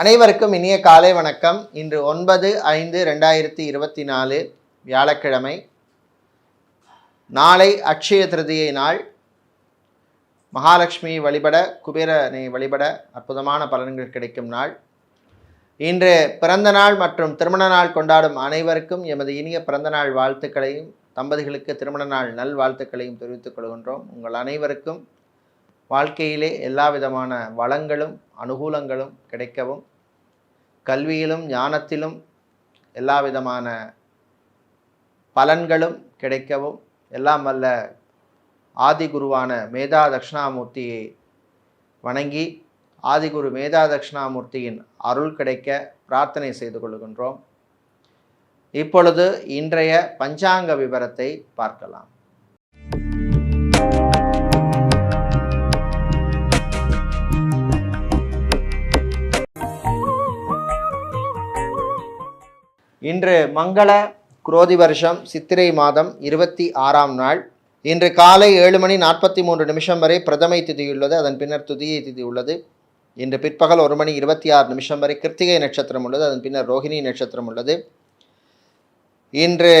அனைவருக்கும் இனிய காலை வணக்கம். இன்று ஒன்பது ஐந்து ரெண்டாயிரத்தி இருபத்தி நாலு வியாழக்கிழமை. நாளை அட்சய திருதியை நாள். மகாலட்சுமி வழிபட குபேரனை வழிபட அற்புதமான பலன்கள் கிடைக்கும் நாள். இன்று பிறந்த நாள் மற்றும் திருமண நாள் கொண்டாடும் அனைவருக்கும் எமது இனிய பிறந்த நாள் வாழ்த்துக்களையும் தம்பதிகளுக்கு திருமண நாள் நல் வாழ்த்துக்களையும் தெரிவித்துக் கொள்கின்றோம். உங்கள் அனைவருக்கும் வாழ்க்கையிலே எல்லா விதமான வளங்களும் அனுகூலங்களும் கிடைக்கவும் கல்வியிலும் ஞானத்திலும் எல்லா விதமான பலன்களும் கிடைக்கவும் எல்லாம் வல்ல ஆதிகுருவான மேதா தட்சிணாமூர்த்தியை வணங்கி ஆதிகுரு மேதா தட்சிணாமூர்த்தியின் அருள் கிடைக்க பிரார்த்தனை செய்து கொள்கின்றோம். இப்பொழுது இன்றைய பஞ்சாங்க விவரத்தை பார்க்கலாம். இன்று மங்கள குரோதி வருஷம் சித்திரை மாதம் இருபத்தி ஆறாம் நாள். இன்று காலை ஏழு மணி நாற்பத்தி மூன்று நிமிஷம் வரை பிரதமை திதியுள்ளது அதன் பின்னர் துதியை திதி உள்ளது. இன்று பிற்பகல் ஒரு மணி இருபத்தி ஆறு நிமிஷம் வரை கிருத்திகை நட்சத்திரம் உள்ளது அதன் பின்னர் ரோஹிணி நட்சத்திரம் உள்ளது. இன்று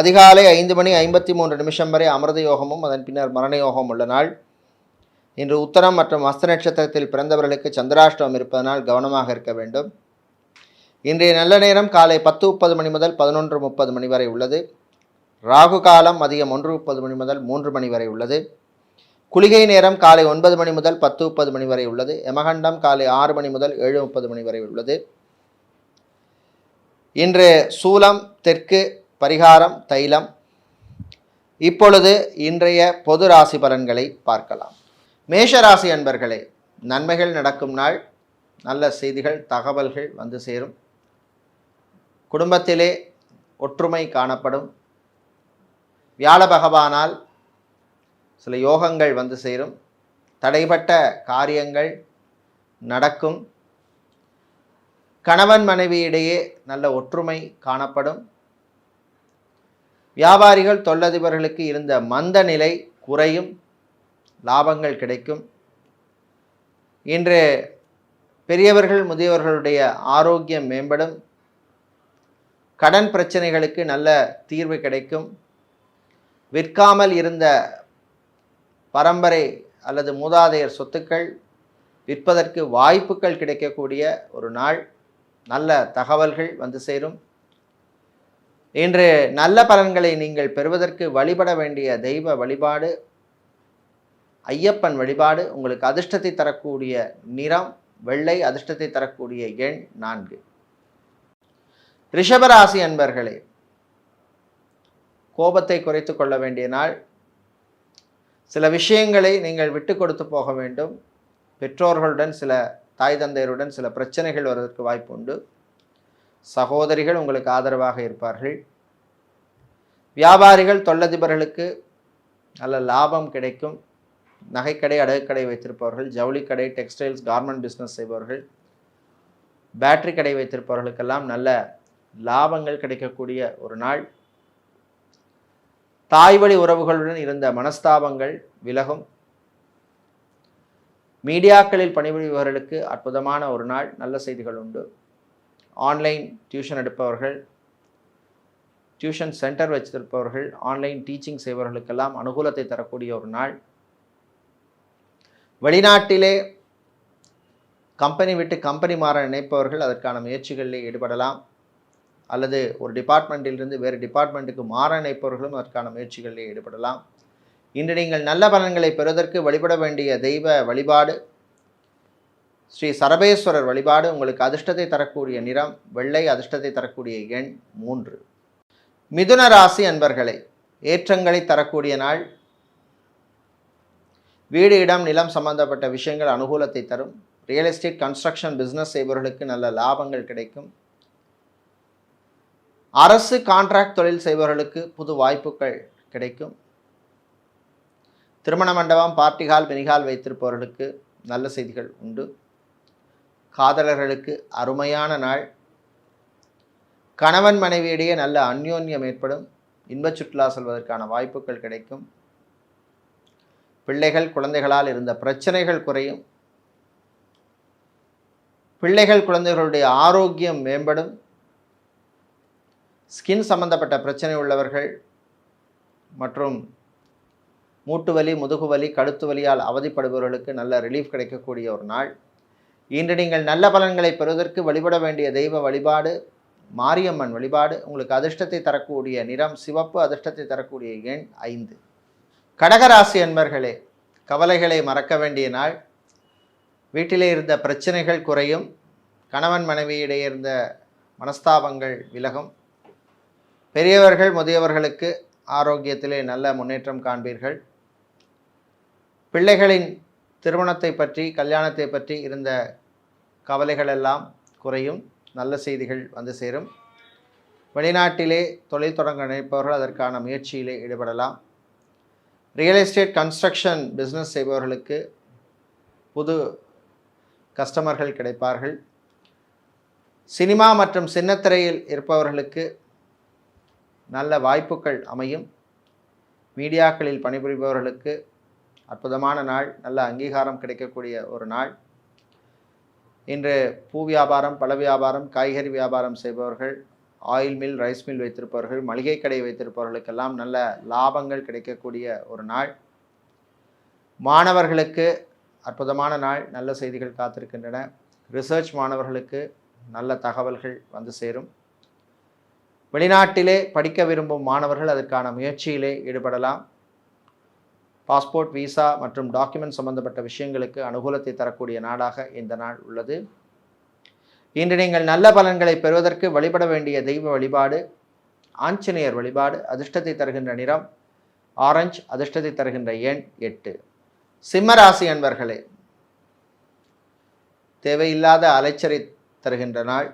அதிகாலை ஐந்து மணி ஐம்பத்தி மூன்று நிமிஷம் வரை அமிர்த யோகமும் அதன் பின்னர் மரண யோகம் உள்ள நாள். இன்று உத்தரம் மற்றும் அஸ்த நட்சத்திரத்தில் பிறந்தவர்களுக்கு சந்திராஷ்டமம் இருப்பதனால் கவனமாக இருக்க வேண்டும். இன்றைய நல்ல நேரம் காலை பத்து முப்பது மணி முதல் பதினொன்று முப்பது மணி வரை உள்ளது. ராகு காலம் மதியம் ஒன்று முப்பது மணி முதல் மூன்று மணி வரை உள்ளது. குளிகை நேரம் காலை ஒன்பது மணி முதல் பத்து முப்பது மணி வரை உள்ளது. யமகண்டம் காலை ஆறு மணி முதல் ஏழு முப்பது மணி வரை உள்ளது. இன்று சூலம் தெற்கு பரிகாரம் தைலம். இப்பொழுது இன்றைய பொது ராசி பலன்களை பார்க்கலாம். மேஷ ராசி அன்பர்களே நன்மைகள் நடக்கும் நாள். நல்ல செய்திகள் தகவல்கள் வந்து சேரும். குடும்பத்திலே ஒற்றுமை காணப்படும். வியாழ பகவானால் சில யோகங்கள் வந்து சேரும். தடைப்பட்ட காரியங்கள் நடக்கும். கணவன் மனைவியிடையே நல்ல ஒற்றுமை காணப்படும். வியாபாரிகள் தொழிலதிபர்களுக்கு இருந்த மந்த நிலை குறையும். லாபங்கள் கிடைக்கும். இன்று பெரியவர்கள் முதியவர்களுடைய ஆரோக்கியம் மேம்படும். கடன் பிரச்சனைகளுக்கு நல்ல தீர்வு கிடைக்கும். விற்காமல் இருந்த பரம்பரை அல்லது மூதாதையர் சொத்துக்கள் விற்பதற்கு வாய்ப்புகள் கிடைக்கக்கூடிய ஒரு நாள். நல்ல தகவல்கள் வந்து சேரும். இன்று நல்ல பலன்களை நீங்கள் பெறுவதற்கு வழிபட வேண்டிய தெய்வ வழிபாடு ஐயப்பன் வழிபாடு உங்களுக்கு அதிர்ஷ்டத்தை தரக்கூடிய நிறம் வெள்ளை அதிர்ஷ்டத்தை தரக்கூடிய எண் நான்கு. ரிஷபராசி அன்பர்களே கோபத்தை குறைத்து கொள்ள வேண்டிய நாள். சில விஷயங்களை நீங்கள் விட்டு கொடுத்து போக வேண்டும். பெற்றோர்களுடன் சில தாய் தந்தையருடன் சில பிரச்சனைகள் வருவதற்கு வாய்ப்பு உண்டு. சகோதரிகள் உங்களுக்கு ஆதரவாக இருப்பார்கள். வியாபாரிகள் தொழிலதிபர்களுக்கு நல்ல லாபம் கிடைக்கும். நகைக்கடை அடகுக்கடை வைத்திருப்பவர்கள் ஜவுளிக்கடை கடை டெக்ஸ்டைல்ஸ் கார்மெண்ட் பிஸ்னஸ் செய்பவர்கள் பேட்டரி கடை வைத்திருப்பவர்களுக்கெல்லாம் நல்ல லாபங்கள் கிடைக்கக்கூடிய ஒரு நாள். தாய் வழி உறவுகளுடன் இருந்த மனஸ்தாபங்கள் விலகும். மீடியாக்களில் பணிபுரிபவர்களுக்கு அற்புதமான ஒரு நாள் நல்ல செய்திகள் உண்டு. ஆன்லைன் டியூஷன் எடுப்பவர்கள் டியூஷன் சென்டர் வச்சிருப்பவர்கள் ஆன்லைன் டீச்சிங் செய்பவர்களுக்கெல்லாம் அனுகூலத்தை தரக்கூடிய ஒரு நாள். வெளிநாட்டிலே கம்பெனி விட்டு கம்பெனி மாற நினைப்பவர்கள் அதற்கான முயற்சிகளில் ஈடுபடலாம். அல்லது ஒரு டிபார்ட்மெண்ட்டிலிருந்து வேறு டிபார்ட்மெண்ட்டுக்கு மாற நினைப்பவர்களும் அதற்கான முயற்சிகளில் ஈடுபடலாம். இன்று நீங்கள் நல்ல பலன்களை பெறுவதற்கு வழிபட வேண்டிய தெய்வ வழிபாடு ஸ்ரீ சரபேஸ்வரர் வழிபாடு உங்களுக்கு அதிர்ஷ்டத்தை தரக்கூடிய நிறம் வெள்ளை அதிர்ஷ்டத்தை தரக்கூடிய எண் மூன்று. மிதுன ராசி அன்பர்களை ஏற்றங்களை தரக்கூடிய நாள். வீடு இடம் நிலம் சம்பந்தப்பட்ட விஷயங்கள் அனுகூலத்தை தரும். ரியல் எஸ்டேட் கன்ஸ்ட்ரக்ஷன் பிஸ்னஸ் செய்பவர்களுக்கு நல்ல லாபங்கள் கிடைக்கும். அரசு கான்ட்ராக்ட் தொழில் செய்பவர்களுக்கு புது வாய்ப்புகள் கிடைக்கும். திருமண மண்டபம் பார்ட்டிகால் ஹால் வைத்திருப்பவர்களுக்கு நல்ல செய்திகள் உண்டு. காதலர்களுக்கு அருமையான நாள். கணவன் மனைவியிடையே நல்ல அந்யோன்யம் ஏற்படும். இன்பச் சுற்றுலா செல்வதற்கான வாய்ப்புகள் கிடைக்கும். பிள்ளைகள் குழந்தைகளால் இருந்த பிரச்சனைகள் குறையும். பிள்ளைகள் குழந்தைகளுடைய ஆரோக்கியம் மேம்படும். ஸ்கின் சம்பந்தப்பட்ட பிரச்சனை உள்ளவர்கள் மற்றும் மூட்டு வலி முதுகு வலி கழுத்து வலியால் அவதிப்படுபவர்களுக்கு நல்ல ரிலீஃப் கிடைக்கக்கூடிய ஒரு நாள். இன்று நீங்கள் நல்ல பலன்களை பெறுவதற்கு வழிபட வேண்டிய தெய்வ வழிபாடு மாரியம்மன் வழிபாடு உங்களுக்கு அதிர்ஷ்டத்தை தரக்கூடிய நிறம் சிவப்பு அதிர்ஷ்டத்தை தரக்கூடிய எண் ஐந்து. கடகராசி அன்பர்களே கவலைகளை மறக்க வேண்டிய நாள். வீட்டிலே இருந்த பிரச்சனைகள் குறையும் கணவன் மனைவியிடையே இருந்த மனஸ்தாபங்கள் விலகும். பெரியவர்கள் முதியவர்களுக்கு ஆரோக்கியத்திலே நல்ல முன்னேற்றம் காண்பீர்கள். பிள்ளைகளின் திருமணத்தை பற்றி கல்யாணத்தை பற்றி இருந்த கவலைகள் எல்லாம் குறையும். நல்ல செய்திகள் வந்து சேரும். வெளிநாட்டிலே தொழில் தொடங்க நினைப்பவர்கள் அதற்கான முயற்சியிலே ஈடுபடலாம். ரியல் எஸ்டேட் கன்ஸ்ட்ரக்ஷன் பிஸ்னஸ் செய்பவர்களுக்கு புது கஸ்டமர்கள் கிடைப்பார்கள். சினிமா மற்றும் சின்னத்திரையில் இருப்பவர்களுக்கு நல்ல வாய்ப்புகள் அமையும். மீடியாக்களில் பணிபுரிபவர்களுக்கு அற்புதமான நாள் நல்ல அங்கீகாரம் கிடைக்கக்கூடிய ஒரு நாள். இன்று பூ வியாபாரம் பழ வியாபாரம் காய்கறி வியாபாரம் செய்பவர்கள் ஆயில் மில் ரைஸ் மில் வைத்திருப்பவர்கள் மளிகை கடை வைத்திருப்பவர்களுக்கெல்லாம் நல்ல லாபங்கள் கிடைக்கக்கூடிய ஒரு நாள். மாணவர்களுக்கு அற்புதமான நாள் நல்ல செய்திகள் காத்திருக்கின்றன. ரிசர்ச் மாணவர்களுக்கு நல்ல தகவல்கள் வந்து சேரும். வெளிநாட்டிலே படிக்க விரும்பும் மாணவர்கள் அதற்கான முயற்சியிலே ஈடுபடலாம். பாஸ்போர்ட் விசா மற்றும் டாக்குமெண்ட் சம்பந்தப்பட்ட விஷயங்களுக்கு அனுகூலத்தை தரக்கூடிய நாடாக இந்த நாள் உள்ளது. இன்று நீங்கள் நல்ல பலன்களை பெறுவதற்கு வழிபட வேண்டிய தெய்வ வழிபாடு ஆஞ்சநேயர் வழிபாடு அதிர்ஷ்டத்தை தருகின்ற நிறம் ஆரஞ்சு அதிர்ஷ்டத்தை தருகின்ற எண் எட்டு. சிம்மராசி அன்பர்களே தேவையில்லாத அலைச்சரை தருகின்ற நாள்.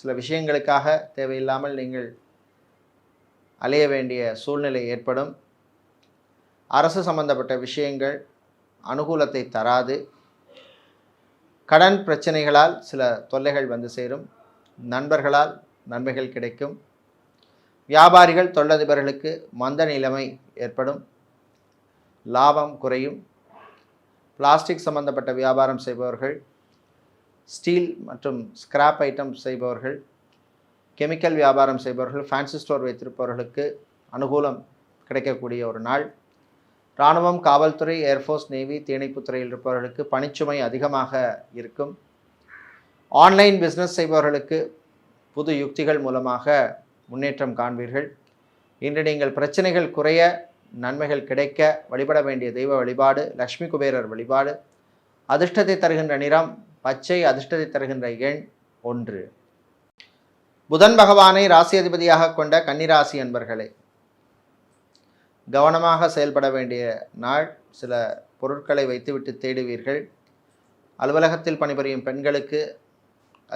சில விஷயங்களுக்காக தேவையில்லாமல் நீங்கள் அலைய வேண்டிய சூழ்நிலை ஏற்படும். அரசு சம்பந்தப்பட்ட விஷயங்கள் அனுகூலத்தை தராது. கடன் பிரச்சனைகளால் சில தொல்லைகள் வந்து சேரும். நண்பர்களால் நன்மைகள் கிடைக்கும். வியாபாரிகள் தொழிலதிபர்களுக்கு மந்த நிலைமை ஏற்படும். லாபம் குறையும். பிளாஸ்டிக் சம்பந்தப்பட்ட வியாபாரம் செய்பவர்கள் ஸ்டீல் மற்றும் ஸ்கிராப் ஐட்டம் செய்பவர்கள் கெமிக்கல் வியாபாரம் செய்பவர்கள் ஃபேன்சி ஸ்டோர் வைத்திருப்பவர்களுக்கு அனுகூலம் கிடைக்கக்கூடிய ஒரு நாள். இராணுவம் காவல்துறை ஏர்ஃபோர்ஸ் நேவி தீயணைப்புத்துறையில் இருப்பவர்களுக்கு பணிச்சுமை அதிகமாக இருக்கும். ஆன்லைன் பிஸ்னஸ் செய்பவர்களுக்கு புது யுக்திகள் மூலமாக முன்னேற்றம் காண்பீர்கள். இன்று நீங்கள் பிரச்சனைகள் குறைய நன்மைகள் கிடைக்க வழிபட வேண்டிய தெய்வ வழிபாடு லக்ஷ்மி குபேரர் வழிபாடு அதிர்ஷ்டத்தை தருகின்ற நிறம் பச்சை அதிர்ஷ்டத்தை தருகின்ற எண் ஒன்று. புதன் பகவானை ராசி அதிபதியாக கொண்ட கன்னிராசி என்பர்களே கவனமாக செயல்பட வேண்டிய நாள். சில பொருட்களை வைத்துவிட்டு தேடுவீர்கள். அலுவலகத்தில் பணிபுரியும் பெண்களுக்கு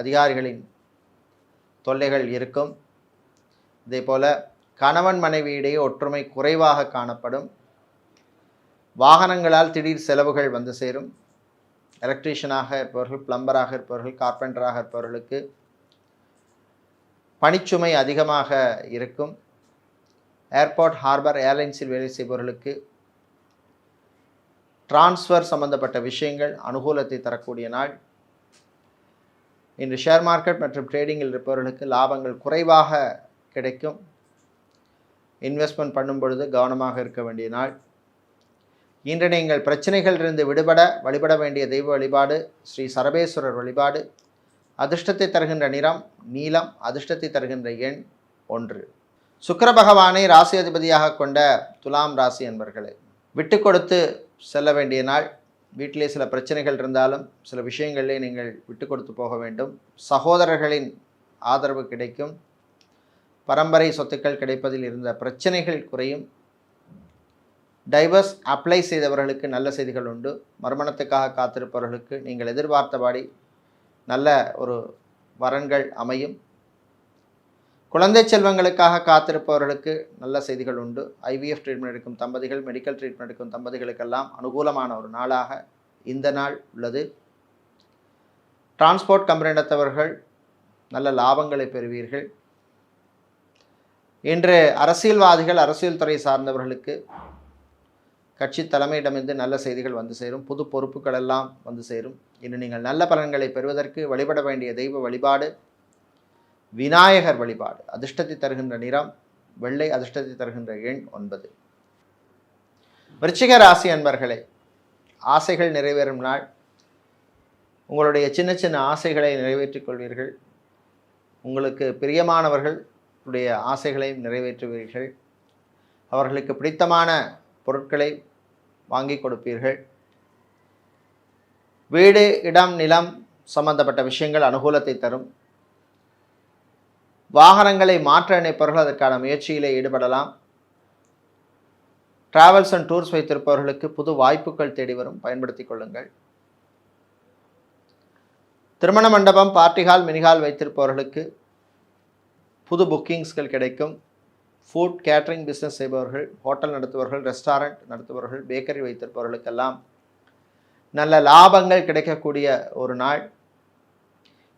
அதிகாரிகளின் தொல்லைகள் இருக்கும். இதே போல கணவன் மனைவியிடையே ஒற்றுமை குறைவாக காணப்படும். வாகனங்களால் திடீர் செலவுகள் வந்து சேரும். எலக்ட்ரீஷியனாக இருப்பவர்கள் பிளம்பராக இருப்பவர்கள் கார்பெண்டராக இருப்பவர்களுக்கு பணிச்சுமை அதிகமாக இருக்கும். ஏர்போர்ட் ஹார்பர் ஏர்லைன்ஸில் வேலை செய்பவர்களுக்கு டிரான்ஸ்ஃபர் சம்பந்தப்பட்ட விஷயங்கள் அனுகூலத்தை தரக்கூடிய நாள். இன்று ஷேர் மார்க்கெட் மற்றும் ட்ரேடிங்கில் இருப்பவர்களுக்கு லாபங்கள் குறைவாக கிடைக்கும். இன்வெஸ்ட்மெண்ட் பண்ணும் பொழுது கவனமாக இருக்க வேண்டிய நாள். இன்று நீங்கள் பிரச்சனைகளிலிருந்து விடுபட வழிபட வேண்டிய தெய்வ வழிபாடு ஸ்ரீ சரபேஸ்வரர் வழிபாடு அதிர்ஷ்டத்தை தருகின்ற நிறம் நீலம் அதிர்ஷ்டத்தை தருகின்ற எண் ஒன்று. சுக்கர பகவானை ராசி அதிபதியாக கொண்ட துலாம் ராசி என்பர்களே விட்டு கொடுத்து செல்ல வேண்டிய நாள். வீட்டிலே சில பிரச்சனைகள் இருந்தாலும் சில விஷயங்களிலே நீங்கள் விட்டு கொடுத்து போக வேண்டும். சகோதரர்களின் ஆதரவு கிடைக்கும். பரம்பரை சொத்துக்கள் கிடைப்பதில் இருந்த பிரச்சனைகள் குறையும். டைவர்ஸ் அப்ளை செய்தவர்களுக்கு நல்ல செய்திகள் உண்டு. மறுமணத்துக்காக காத்திருப்பவர்களுக்கு நீங்கள் எதிர்பார்த்தபடி நல்ல ஒரு வரன்கள் அமையும். குழந்தை செல்வங்களுக்காக காத்திருப்பவர்களுக்கு நல்ல செய்திகள் உண்டு. ஐவிஎஃப் ட்ரீட்மெண்ட் எடுக்கும் தம்பதிகள் மெடிக்கல் ட்ரீட்மெண்ட் எடுக்கும் தம்பதிகளுக்கெல்லாம் அனுகூலமான ஒரு நாளாக இந்த நாள் உள்ளது. டிரான்ஸ்போர்ட் கம்பெனி நடத்தவர்கள் நல்ல லாபங்களை பெறுவீர்கள். இன்று அரசியல்வாதிகள் அரசியல் துறை சார்ந்தவர்களுக்கு கட்சி தலைமையிடமிருந்து நல்ல செய்திகள் வந்து சேரும். புது பொறுப்புகள் எல்லாம் வந்து சேரும். இன்று நீங்கள் நல்ல பலன்களை பெறுவதற்கு வழிபட வேண்டிய தெய்வ வழிபாடு விநாயகர் வழிபாடு அதிர்ஷ்டத்தை தருகின்ற நிறம் வெள்ளை அதிர்ஷ்டத்தை தருகின்ற எண் ஒன்பது. விருச்சிக ராசி அன்பர்களே ஆசைகள் நிறைவேறும் நாள். உங்களுடைய சின்ன சின்ன ஆசைகளை நிறைவேற்றிக் கொள்வீர்கள். உங்களுக்கு பிரியமானவர்கள் உடைய ஆசைகளையும் நிறைவேற்றுவீர்கள். அவர்களுக்கு பிடித்தமான பொருட்களை வாங்கி கொடுப்பீர்கள். வீடு இடம் நிலம் சம்பந்தப்பட்ட விஷயங்கள் அனுகூலத்தை தரும். வாகனங்களை மாற்ற நினைப்பவர்கள் அதற்கான முயற்சியிலே ஈடுபடலாம். டிராவல்ஸ் அண்ட் டூர்ஸ் வைத்திருப்பவர்களுக்கு புது வாய்ப்புகள் தேடி வரும். பயன்படுத்திக் கொள்ளுங்கள். திருமண மண்டபம் பார்ட்டி ஹால் மினிஹால் வைத்திருப்பவர்களுக்கு புது புக்கிங்ஸ்கள் கிடைக்கும். ஃபுட் கேட்ரிங் பிஸ்னஸ் செய்பவர்கள் ஹோட்டல் நடத்துபவர்கள் ரெஸ்டாரண்ட் நடத்துபவர்கள் பேக்கரி வைத்திருப்பவர்களுக்கெல்லாம் நல்ல லாபங்கள் கிடைக்கக்கூடிய ஒரு நாள்.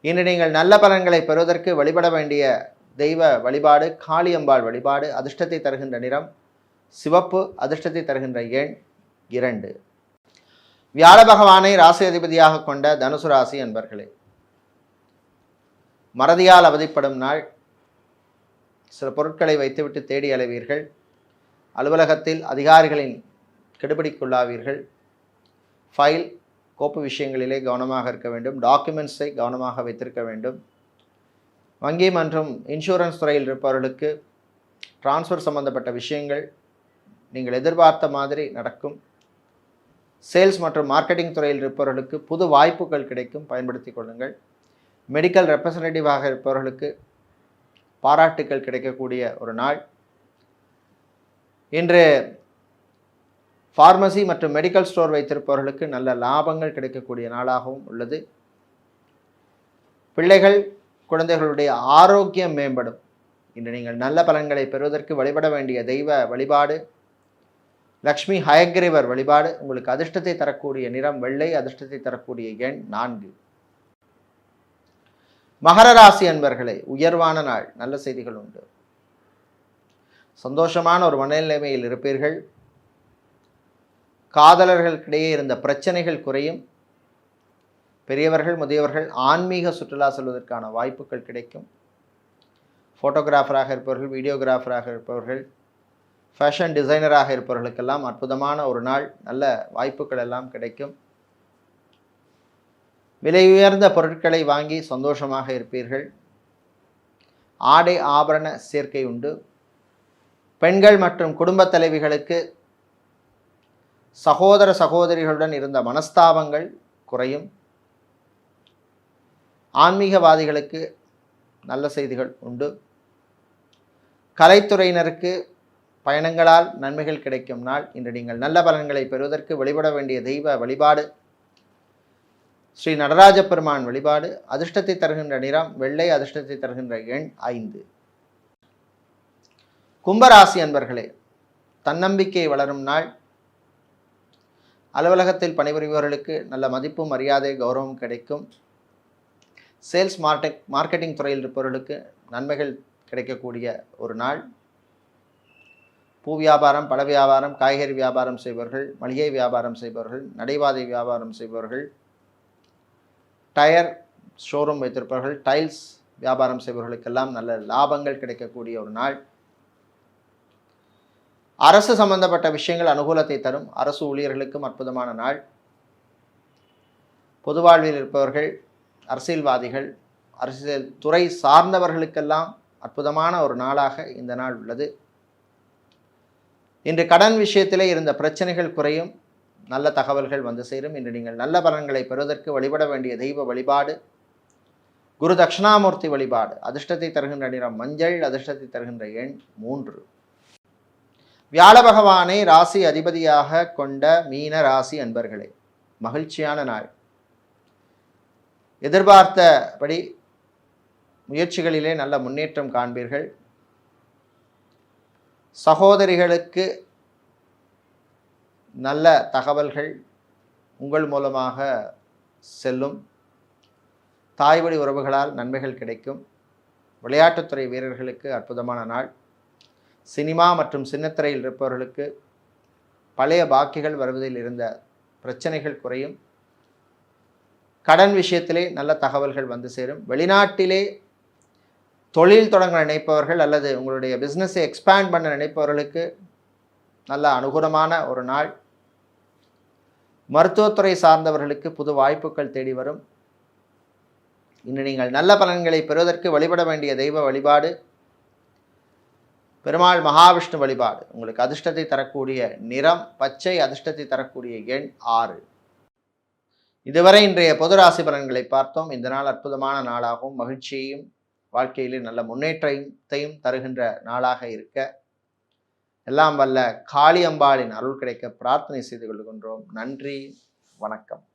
இன்று நீங்கள் நல்ல பலன்களை பெறுவதற்கு வழிபட வேண்டிய தெய்வ வழிபாடு காளியம்பாள் வழிபாடு அதிர்ஷ்டத்தை தருகின்ற நிறம் சிவப்பு அதிர்ஷ்டத்தை தருகின்ற எண் இரண்டு. வியாழ பகவானை ராசி அதிபதியாக கொண்ட தனுசு ராசி என்பர்களே மறதியால் அவதிப்படும் நாள். சில பொருட்களை வைத்துவிட்டு தேடி அலைவீர்கள். அலுவலகத்தில் அதிகாரிகளின் கெடுபிடிக்குள்ளாவீர்கள். ஃபைல் கோப்பு விஷயங்களிலே கவனமாக இருக்க வேண்டும். டாக்குமெண்ட்ஸை கவனமாக வைத்திருக்க வேண்டும். வங்கி மற்றும் இன்சூரன்ஸ் துறையில் இருப்பவர்களுக்கு டிரான்ஸ்ஃபர் சம்பந்தப்பட்ட விஷயங்கள் நீங்கள் எதிர்பார்த்த மாதிரி நடக்கும். சேல்ஸ் மற்றும் மார்க்கெட்டிங் துறையில் இருப்பவர்களுக்கு புது வாய்ப்புகள் கிடைக்கும். பயன்படுத்தி கொள்ளுங்கள். மெடிக்கல் ரெப்ரசன்டேட்டிவாக இருப்பவர்களுக்கு பாராட்டுக்கள் கிடைக்கக்கூடிய ஒரு நாள். இன்று ஃபார்மசி மற்றும் மெடிக்கல் ஸ்டோர் வைத்திருப்பவர்களுக்கு நல்ல லாபங்கள் கிடைக்கக்கூடிய நாளாகவும் உள்ளது. பிள்ளைகள் குழந்தைகளுடைய ஆரோக்கியம் மேம்படும். இன்று நீங்கள் நல்ல பலன்களை பெறுவதற்கு வழிபட வேண்டிய தெய்வ வழிபாடு லக்ஷ்மி ஹயக்ரீவர் வழிபாடு உங்களுக்கு அதிர்ஷ்டத்தை தரக்கூடிய நிறம் வெள்ளை அதிர்ஷ்டத்தை தரக்கூடிய எண் நான்கு. மகர ராசி அன்பர்களே உயர்வான நாள். நல்ல செய்திகள் உண்டு. சந்தோஷமான ஒரு மனநிலைமையில் இருப்பீர்கள். காதலர்களுக்கிடையே இருந்த பிரச்சனைகள் குறையும். பெரியவர்கள் முதியவர்கள் ஆன்மீக சுற்றுலா செல்வதற்கான வாய்ப்புகள் கிடைக்கும். ஃபோட்டோகிராஃபராக இருப்பவர்கள் வீடியோகிராஃபராக இருப்பவர்கள் ஃபேஷன் டிசைனராக இருப்பவர்களுக்கெல்லாம் அற்புதமான ஒரு நாள். நல்ல வாய்ப்புகள் எல்லாம் கிடைக்கும். விலை உயர்ந்த பொருட்களை வாங்கி சந்தோஷமாக இருப்பீர்கள். ஆடை ஆபரண சேர்க்கை உண்டு. பெண்கள் மற்றும் குடும்பத் தலைவிகளுக்கு சகோதர சகோதரிகளுடன் இருந்த மனஸ்தாபங்கள் குறையும். ஆன்மீகவாதிகளுக்கு நல்ல செய்திகள் உண்டு. கலைத்துறையினருக்கு பயணங்களால் நன்மைகள் கிடைக்கும் நாள். இன்று நீங்கள் நல்ல பலன்களை பெறுவதற்கு வழிபட வேண்டிய தெய்வ வழிபாடு ஸ்ரீ நடராஜ பெருமான் வழிபாடு அதிர்ஷ்டத்தை தருகின்ற நிறம் வெள்ளை அதிர்ஷ்டத்தை தருகின்ற எண் ஐந்து. கும்பராசி அன்பர்களே தன்னம்பிக்கை வளரும் நாள். அலுவலகத்தில் பணிபுரிபவர்களுக்கு நல்ல மதிப்பு மரியாதை கௌரவம் கிடைக்கும். சேல்ஸ் மார்க்கெட் மார்க்கெட்டிங் துறையில் இருப்பவர்களுக்கு நன்மைகள் கிடைக்கக்கூடிய ஒரு நாள். பூ வியாபாரம் பழ வியாபாரம் காய்கறி வியாபாரம் செய்பவர்கள் மளிகை வியாபாரம் செய்பவர்கள் நடைபாதை வியாபாரம் செய்பவர்கள் டயர் ஷோரூம் வைத்திருப்பவர்கள் டைல்ஸ் வியாபாரம் செய்பவர்களுக்கெல்லாம் நல்ல லாபங்கள் கிடைக்கக்கூடிய ஒரு நாள். அரசு சம்பந்தப்பட்ட விஷயங்கள் அனுகூலத்தை தரும். அரசு ஊழியர்களுக்கும் அற்புதமான நாள். பொது வாழ்வில் இருப்பவர்கள் அரசியல்வாதிகள் அரசியல் துறை சார்ந்தவர்களுக்கெல்லாம் அற்புதமான ஒரு நாளாக இந்த நாள் உள்ளது. இன்று கடன் விஷயத்திலே இருந்த பிரச்சனைகள் குறையும். நல்ல தகவல்கள் வந்து சேரும். இன்று நீங்கள் நல்ல பலன்களை பெறுவதற்கு வழிபட வேண்டிய தெய்வ வழிபாடு குரு தட்சிணாமூர்த்தி வழிபாடு அதிர்ஷ்டத்தை தருகின்ற நிறம் மஞ்சள் அதிர்ஷ்டத்தை தருகின்ற எண் மூன்று. வியாழ பகவானை ராசி அதிபதியாக கொண்ட மீன ராசி அன்பர்களே மகிழ்ச்சியான நாள். எதிர்பார்த்தபடி முயற்சிகளிலே நல்ல முன்னேற்றம் காண்பீர்கள். சகோதரிகளுக்கு நல்ல தகவல்கள் உங்கள் மூலமாக செல்லும். தாய்வழி உறவுகளால் நன்மைகள் கிடைக்கும். விளையாட்டுத்துறை வீரர்களுக்கு அற்புதமான நாள். சினிமா மற்றும் சின்னத்திரையில் இருப்பவர்களுக்கு பழைய பாக்கிகள் வருவதில் இருந்த பிரச்சனைகள் குறையும். கடன் விஷயத்திலே நல்ல தகவல்கள் வந்து சேரும். வெளிநாட்டிலே தொழில் தொடங்க நினைப்பவர்கள் அல்லது உங்களுடைய பிஸ்னஸை எக்ஸ்பேண்ட் பண்ண நினைப்பவர்களுக்கு நல்ல அனுகூலமான ஒரு நாள். மருத்துவத்துறை சார்ந்தவர்களுக்கு புது வாய்ப்புகள் தேடி வரும். இன்று நீங்கள் நல்ல பலன்களை பெறுவதற்கு வழிபட வேண்டிய தெய்வ வழிபாடு பெருமாள் மகாவிஷ்ணு வழிபாடு. உங்களுக்கு அதிர்ஷ்டத்தை தரக்கூடிய நிறம் பச்சை அதிர்ஷ்டத்தை தரக்கூடிய எண் ஆறு. இதுவரை இன்றைய பொது ராசி பலன்களை பார்த்தோம். இந்த நாள் அற்புதமான நாளாகவும் மகிழ்ச்சியையும் வாழ்க்கையிலே நல்ல முன்னேற்றத்தையும் தருகின்ற நாளாக இருக்க எல்லாம் வல்ல காளியம்பாளின் அருள் கிடைக்க பிரார்த்தனை செய்து கொள்கின்றோம். நன்றி வணக்கம்.